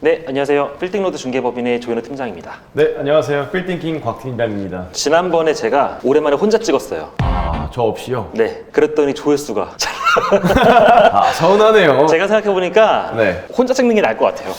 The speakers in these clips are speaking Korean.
네, 안녕하세요. 빌딩로드 중개법인의 조현우 팀장입니다. 네, 안녕하세요. 빌딩킹 곽 팀장입니다. 지난번에 제가 오랜만에 혼자 찍었어요. 아, 저 없이요? 네, 그랬더니 조회수가 잘- 아, 서운하네요. 제가 생각해 보니까 네. 혼자 찍는 게 나을 것 같아요.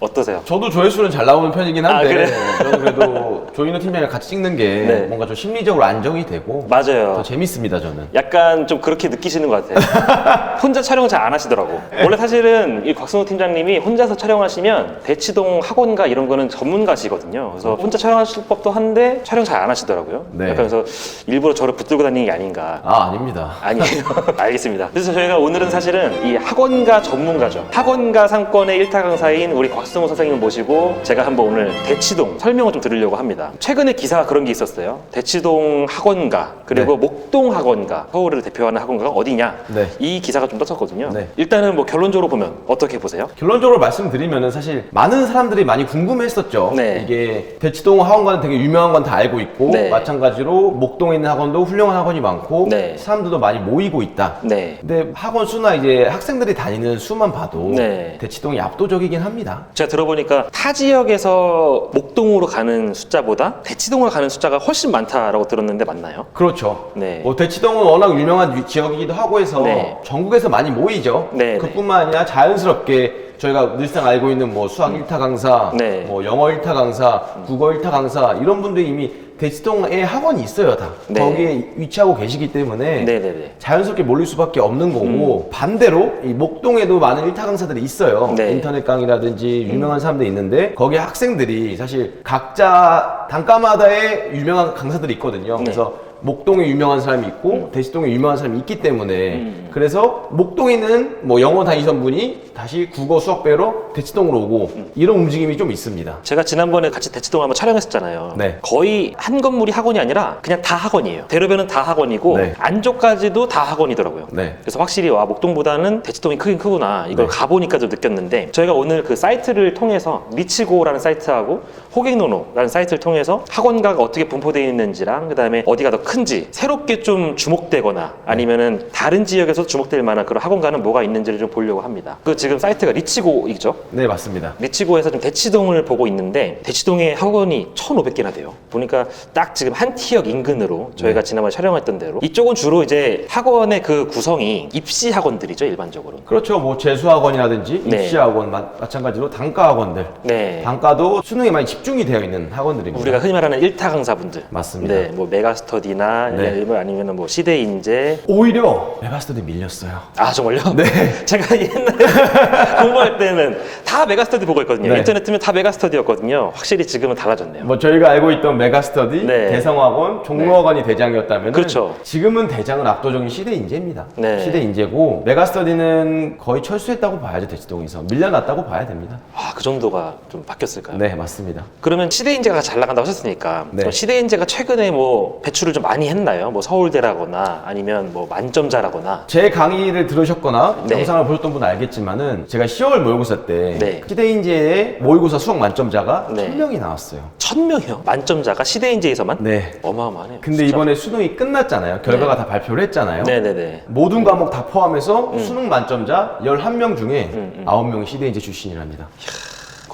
어떠세요? 저도 조회수는 잘 나오는 편이긴 한데 아, 그래? 저는 그래도 조인호 팀장이랑 같이 찍는 게 네. 뭔가 좀 심리적으로 안정이 되고 맞아요. 더 재밌습니다, 저는. 약간 좀 그렇게 느끼시는 것 같아요. 혼자 촬영을 잘 안 하시더라고. 원래 사실은 이 곽승우 팀장님이 혼자서 촬영하시면 대치동 학원가 이런 거는 전문가시거든요. 그래서 혼자 촬영하실 법도 한데 촬영 잘 안 하시더라고요. 네. 약간 그래서 일부러 저를 붙들고 다니는 게 아닌가. 아, 아닙니다. 아니에요. 알겠습니다. 그래서 저희가 오늘은 사실은 이 학원가 전문가죠. 학원가 상권의 일타 강사인 우리 곽 승호 선생님을 모시고 제가 한번 오늘 대치동 설명을 좀 드리려고 합니다. 최근에 기사가 그런 게 있었어요. 대치동 학원가 그리고 목동 학원가 서울을 대표하는 학원가가 어디냐 네. 이 기사가 좀 떴었거든요. 네. 일단은 뭐 결론적으로 보면 어떻게 보세요? 결론적으로 말씀드리면은 사실 많은 사람들이 많이 궁금했었죠. 네. 이게 대치동 학원과는 되게 유명한 건 다 알고 있고 네. 마찬가지로 목동에 있는 학원도 훌륭한 학원이 많고 네. 사람들도 많이 모이고 있다. 네. 근데 학원 수나 이제 학생들이 다니는 수만 봐도 네. 대치동이 압도적이긴 합니다. 제가 들어보니까 타 지역에서 목동으로 가는 숫자보다 대치동으로 가는 숫자가 훨씬 많다라고 들었는데 맞나요? 그렇죠. 네. 뭐 대치동은 워낙 유명한 위- 지역이기도 하고 해서 네. 전국에서 많이 모이죠. 네, 그뿐만 아니라 자연스럽게 저희가 늘상 알고 있는 뭐 수학 1타 강사, 네. 뭐 영어 1타 강사, 국어 1타 강사 이런 분들이 이미 대치동에 학원이 있어요 다. 네. 거기에 위치하고 계시기 때문에 네네네. 자연스럽게 몰릴 수밖에 없는 거고 반대로 이 목동에도 많은 일타 강사들이 있어요. 네. 인터넷 강의라든지 유명한 사람들이 있는데 거기 학생들이 사실 각자 단과마다의 유명한 강사들이 있거든요. 네. 그래서 목동에 유명한 사람이 있고 대치동에 유명한 사람이 있기 때문에 음. 그래서 목동에 있는 뭐 영어 다니던 분이 다시 국어 수학 배우러 대치동으로 오고 음. 이런 움직임이 좀 있습니다. 제가 지난번에 같이 대치동 한번 촬영했었잖아요. 네. 거의 한 건물이 학원이 아니라 그냥 다 학원이에요. 대로변은 다 학원이고 네. 안쪽까지도 다 학원이더라고요. 네. 그래서 확실히 와 목동보다는 대치동이 크긴 크구나 이걸 네. 가보니까 좀 느꼈는데 저희가 오늘 그 사이트를 통해서 리치고라는 사이트하고 호객노노라는 사이트를 통해서 학원가가 어떻게 분포되어 있는지랑 그다음에 어디가 더 큰지 새롭게 좀 주목되거나 아니면은 다른 지역에서 주목될 만한 그런 학원가는 뭐가 있는지를 좀 보려고 합니다. 그 지금 사이트가 리치고이죠. 네 맞습니다. 리치고에서 좀 대치동을 보고 있는데 대치동에 학원이 1,500개나 돼요. 보니까 딱 지금 한 티역 인근으로 저희가 네. 지난번 에 촬영했던 대로 이쪽은 주로 이제 학원의 그 구성이 입시 학원들이죠 일반적으로. 그렇죠. 뭐 재수학원이라든지 네. 입시학원 마, 마찬가지로 단과학원들 네. 단과도 수능에 많이 집중이 되어 있는 학원들입니다. 우리가 흔히 말하는 일타 강사분들. 맞습니다. 네, 뭐 메가스터디 나 네. 아니면 뭐 시대 인재. 오히려 메가스터디 밀렸어요. 아 정말요? 네. 제가 옛날에 공부할 때는 다 메가스터디 보고 있거든요. 네. 인터넷 뜨면 다 메가스터디였거든요. 확실히 지금은 달라졌네요. 뭐 저희가 알고 있던 메가스터디, 네. 대성학원, 종로학원이 대장이었다면 그렇죠. 지금은 대장은 압도적인 시대 인재입니다. 네. 시대 인재고 메가스터디는 거의 철수했다고 봐야죠 대치동에서 밀려났다고 봐야 됩니다. 아, 그 정도가 좀 바뀌었을까요? 네 맞습니다. 그러면 시대인재가 잘 나간다고 하셨으니까 네. 그럼 시대인재가 최근에 뭐 배출을 좀 많이 했나요? 뭐 서울대라거나 아니면 뭐 만점자라거나 제 강의를 들으셨거나 네. 영상을 보셨던 분은 알겠지만은 제가 10월 모의고사 때 네. 시대인재의 모의고사 수학 만점자가 네. 1000명이 나왔어요. 천 명이요? 만점자가 시대인재에서만? 네. 어마어마하네요. 근데 진짜. 이번에 수능이 끝났잖아요. 결과가 다 발표를 했잖아요. 네네네. 모든 과목 다 포함해서 수능 만점자 11명 중에 음, 음. 9명이 시대인재 출신이랍니다.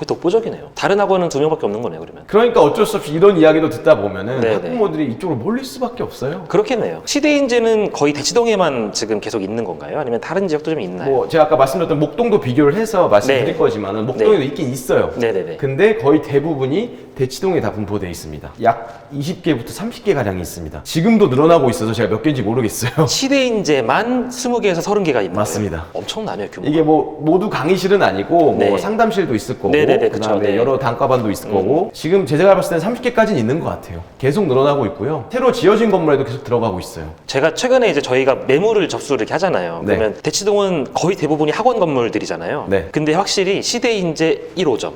거의 독보적이네요. 다른 학원은 두 명밖에 없는 거네요, 그러면. 그러니까 어쩔 수 없이 이런 이야기도 듣다 보면은 네네. 학부모들이 이쪽으로 몰릴 수밖에 없어요. 그렇겠네요. 시대인재는 거의 대치동에만 지금 계속 있는 건가요? 아니면 다른 지역도 좀 있나요? 뭐 제가 아까 말씀드렸던 목동도 비교를 해서 말씀드릴 네. 거지만은 목동에도 네. 있긴 있어요. 네네네. 근데 거의 대부분이 대치동에 다 분포되어 있습니다. 약 20개부터 30개 가량이 있습니다. 지금도 늘어나고 있어서 제가 몇 개인지 모르겠어요. 시대인재만 20개에서 30개가 있는 맞습니다. 엄청나네요, 규모가. 이게 뭐 모두 강의실은 아니고 네. 뭐 상담실도 있을 거고 네네 네, 그쵸, 그다음에 네. 음. 여러 단과반도 있을 거고 지금 제가 봤을 때는 30개까지는 있는 것 같아요. 계속 늘어나고 있고요. 새로 지어진 건물에도 계속 들어가고 있어요. 제가 최근에 이제 저희가 매물을 접수를 이렇게 하잖아요. 네. 그러면 대치동은 거의 대부분이 학원 건물들이잖아요. 네. 근데 확실히 시대 인재 1호점,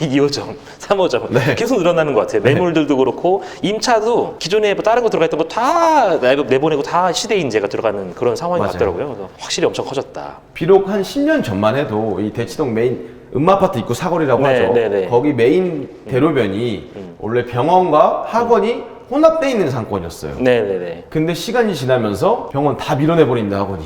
2호점, 3호점 네. 계속 늘어나는 것 같아요. 매물들도 그렇고 임차도 기존에 뭐 다른 거 들어가 있던 거 다 내보내고 다 시대 인재가 들어가는 그런 상황이 맞아요. 같더라고요. 그래서 확실히 엄청 커졌다. 비록 한 10년 전만 해도 이 대치동 메인 음마아파트 입구 사거리라고 네, 하죠. 네, 네. 거기 메인 대로변이 원래 병원과 학원이 혼합돼 있는 상권이었어요. 네네네. 근데 시간이 지나면서 병원 다 밀어내버립니다 학원이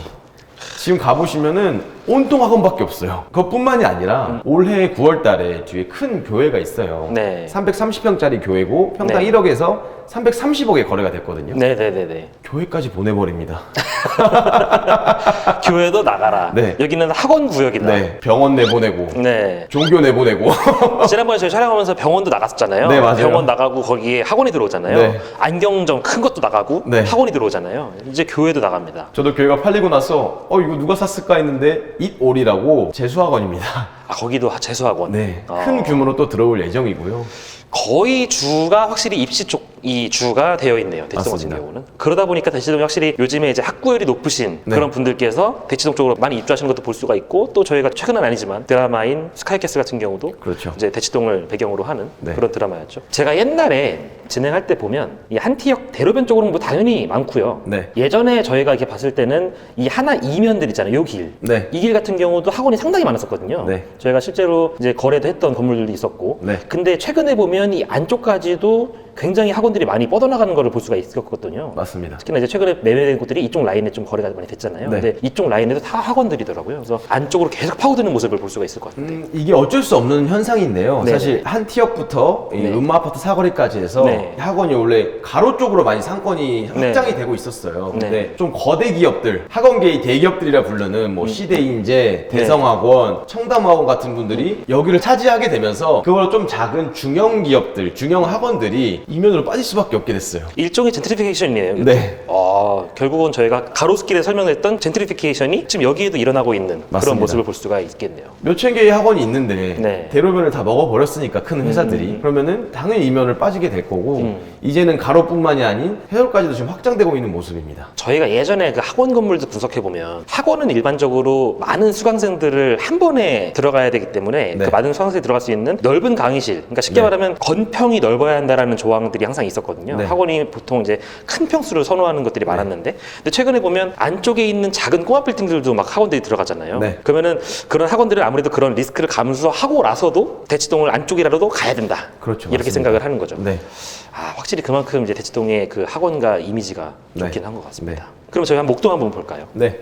지금 가보시면은 온통 학원밖에 없어요 그것뿐만이 아니라 올해 9월 달에 뒤에 큰 교회가 있어요 네. 330평짜리 교회고 평당 네. 1억에서 330억에 거래가 됐거든요 네네네네. 교회까지 보내버립니다 교회도 나가라. 네. 여기는 학원 구역이다. 네 병원 내보내고 네. 종교 내보내고 지난번에 저희 촬영하면서 병원도 나갔었잖아요. 네, 맞아요. 병원 나가고 거기에 학원이 들어오잖아요. 네. 안경점 큰 것도 나가고 네. 학원이 들어오잖아요. 이제 교회도 나갑니다. 저도 교회가 팔리고 나서 어 이거 누가 샀을까 했는데 잇올이라고 재수학원입니다 아 거기도 재수학원. 네 어. 큰 규모로 또 들어올 예정이고요 거의 주가 확실히 입시 쪽 이 주가 되어 있네요. 대치동 같은 맞습니다. 경우는. 그러다 보니까 대치동이 확실히 요즘에 이제 학구열이 높으신 네. 그런 분들께서 대치동 쪽으로 많이 입주하시는 것도 볼 수가 있고 또 저희가 최근은 아니지만 드라마인 스카이캐슬 같은 경우도 그렇죠 이제 대치동을 배경으로 하는 네. 그런 드라마였죠. 제가 옛날에 진행할 때 보면 이 한티역 대로변 쪽으로는 뭐 당연히 많고요. 네. 예전에 저희가 이렇게 봤을 때는 이 하나 이면들 있잖아요. 요 길. 네. 이 길 같은 경우도 학원이 상당히 많았었거든요. 네. 저희가 실제로 이제 거래도 했던 건물들도 있었고. 네. 근데 최근에 보면 이 안쪽까지도 굉장히 학원들이 많이 뻗어나가는 것을 볼 수가 있었거든요. 맞습니다 특히나 이제 최근에 매매된 곳들이 이쪽 라인에 좀 거래가 많이 됐잖아요. 네. 근데 이쪽 라인에도 다 학원들이더라고요. 그래서 안쪽으로 계속 파고드는 모습을 볼 수가 있을 것 같은데. 음, 이게 어쩔 수 없는 현상인데요. 네네. 사실 한 티역부터 이 네. 음마 아파트 사거리까지 해서 네. 학원이 원래 가로 쪽으로 많이 상권이 네. 확장이 되고 있었어요. 근데 네. 좀 거대 기업들, 학원계의 대기업들이라 부르는 음. 뭐 시대인재, 네. 대성학원, 청담학원 같은 분들이 여기를 차지하게 되면서 그걸 좀 작은 중형 기업들, 중형 학원들이 이면으로 빠질 수밖에 없게 됐어요. 일종의 젠트리피케이션이네요. 이것도. 네. 아, 결국은 저희가 가로수길에 설명했던 젠트리피케이션이 지금 여기에도 일어나고 있는 그런 맞습니다. 모습을 볼 수가 있겠네요. 몇천 개의 학원이 있는데 네. 대로변을 다 먹어버렸으니까 큰 회사들이 그러면은 당연히 이면을 빠지게 될 거고 음. 이제는 가로뿐만이 아닌 해설까지도 지금 확장되고 있는 모습입니다. 저희가 예전에 그 학원 건물도 분석해 보면 학원은 일반적으로 많은 수강생들을 한 번에 들어가야 되기 때문에 네. 그 많은 수강생이 들어갈 수 있는 넓은 강의실, 그러니까 쉽게 네. 말하면 건평이 넓어야 한다라는 조항 들이 항상 있었거든요. 네. 학원이 보통 이제 큰 평수를 선호하는 것들이 많았는데, 근데 최근에 보면 안쪽에 있는 작은 꼬마 빌딩들도 막 학원들이 들어가잖아요. 네. 그러면은 그런 학원들은 아무래도 그런 리스크를 감수하고 나서도 대치동을 안쪽이라도 가야 된다. 그렇죠, 이렇게 맞습니다. 생각을 하는 거죠. 네. 아, 확실히 그만큼 이제 대치동의 그 학원가 이미지가 네. 좋긴 한것 같습니다. 네. 그럼 저희 한 목동 한번 볼까요? 네.